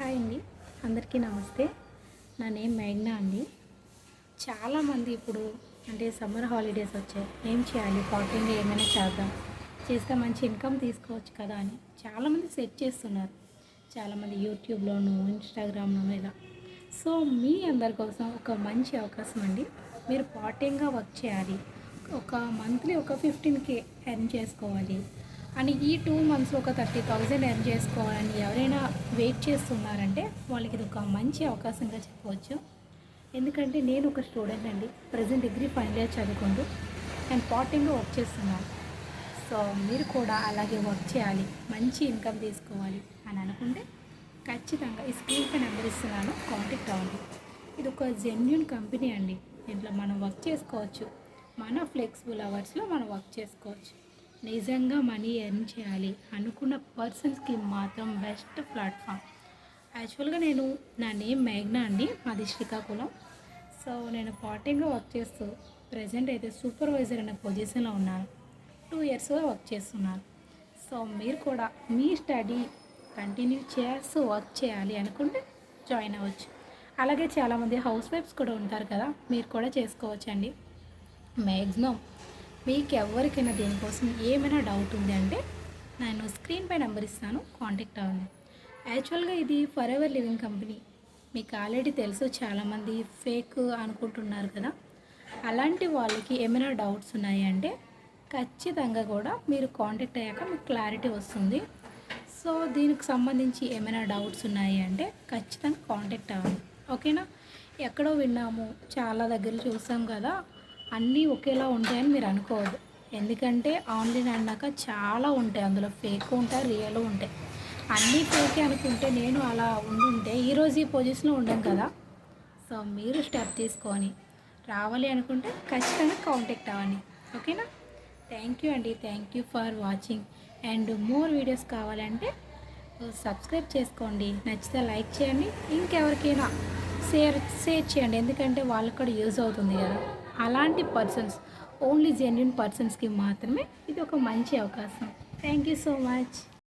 Hi అండి. అందరికీ నమస్తే. నా నేమ్ మేఘ్నా అండి. చాలామంది ఇప్పుడు అంటే సమ్మర్ హాలిడేస్ వచ్చాయి. ఏం చేయాలి? పాటింగ్ ఏమైనా చేద్దాం. చేస్తే మంచి ఇన్కమ్ తీసుకోవచ్చు కదా అని చాలామంది సెట్ చేస్తున్నారు. చాలామంది యూట్యూబ్లోను ఇన్స్టాగ్రామ్లోను ఇలా. సో మీ అందరి కోసం ఒక మంచి అవకాశం అండి. మీరు పార్ట్ టైంగా వర్క్ చేయాలి. ఒక మంత్లీ ఒక ఫిఫ్టీన్ కే ఎర్న్ చేసుకోవాలి. అని ఈ టూ మంత్స్లో ఒక థర్టీ థౌజండ్ ఎర్న్ చేసుకోవాలని ఎవరైనా వెయిట్ చేస్తున్నారంటే వాళ్ళకి ఇది ఒక మంచి అవకాశంగా చెప్పవచ్చు. ఎందుకంటే నేను ఒక స్టూడెంట్ అండి. ప్రజెంట్ డిగ్రీ ఫైనల్ ఇయర్ చదువుకుంటూ నేను టైంలో వర్క్ చేస్తున్నాను. సో మీరు కూడా అలాగే వర్క్ చేయాలి. మంచి ఇన్కమ్ తీసుకోవాలి అని అనుకుంటే ఖచ్చితంగా ఈ స్క్రీన్పై నెంబర్ ఇస్తున్నాను. కాంటాక్ట్ అవ్వండి. ఇది ఒక జెన్యున్ కంపెనీ అండి. దీంట్లో మనం వర్క్ చేసుకోవచ్చు. మన ఫ్లెక్సిబుల్ అవర్స్లో మనం వర్క్ చేసుకోవచ్చు. నిజంగా మనీ ఎర్న్ చేయాలి అనుకున్న పర్సన్స్కి మాత్రం బెస్ట్ ప్లాట్ఫామ్. యాక్చువల్గా నేను నా నేమ్ మేఘ్నా అండి మాది శ్రీకాకుళం. సో నేను పార్టింగ్గా వర్క్ చేస్తూ ప్రజెంట్ అయితే సూపర్వైజర్ అనే పొజిషన్లో ఉన్నాను. టూ ఇయర్స్గా వర్క్ చేస్తున్నాను. సో మీరు కూడా మీ స్టడీ కంటిన్యూ చేస్తూ వర్క్ చేయాలి అనుకుంటే జాయిన్ అవ్వచ్చు. అలాగే చాలామంది హౌస్ వైఫ్స్ కూడా ఉంటారు కదా మీరు కూడా చేసుకోవచ్చండి. మ్యాక్సిమం మీకు ఎవరికైనా దేనికోసం ఏమైనా డౌట్ ఉంది అంటే నేను స్క్రీన్ పై నెంబర్ ఇస్తాను కాంటాక్ట్ అవ్వండి. యాక్చువల్గా ఇది ఫర్ ఎవర్ లివింగ్ కంపెనీ మీకు ఆల్రెడీ తెలుసు చాలామంది ఫేక్ అనుకుంటున్నారు కదా. అలాంటి వాళ్ళకి ఏమైనా డౌట్స్ ఉన్నాయి అంటే ఖచ్చితంగా కూడా మీరు కాంటాక్ట్ అయ్యాక మీకు క్లారిటీ వస్తుంది. సో దీనికి సంబంధించి ఏమైనా డౌట్స్ ఉన్నాయి అంటే ఖచ్చితంగా కాంటాక్ట్ అవ్వండి. ఓకేనా ఎక్కడో విన్నాము చాలా దగ్గర చూసాం కదా. అన్నీ ఒకేలా ఉంటాయని మీరు అనుకోవద్దు. ఎందుకంటే ఆన్లైన్ అన్నాక చాలా ఉంటాయి. అందులో ఫేక్ ఉంటాయి రియల్ ఉంటాయి. అన్నీ ఫేకే అనుకుంటే నేను అలా ఉండుంటే ఈరోజు ఈ పొజిషన్లో ఉండం కదా. సో మీరు స్టెప్ తీసుకొని రావాలి అనుకుంటే ఖచ్చితంగా కాంటాక్ట్ అవ్వండి. ఓకేనా? థ్యాంక్ యూ అండి. Thank you for watching. And more videos కావాలంటే సబ్స్క్రైబ్ చేసుకోండి. నచ్చితే లైక్ చేయండి. ఇంకెవరికైనా షేర్ షేర్ చేయండి. ఎందుకంటే వాళ్ళకి కూడా యూజ్ అవుతుంది కదా. అలాంటి పర్సన్స్ ఓన్లీ జెన్యున్ పర్సన్స్కి మాత్రమే ఇది ఒక మంచి అవకాశం. Thank you so much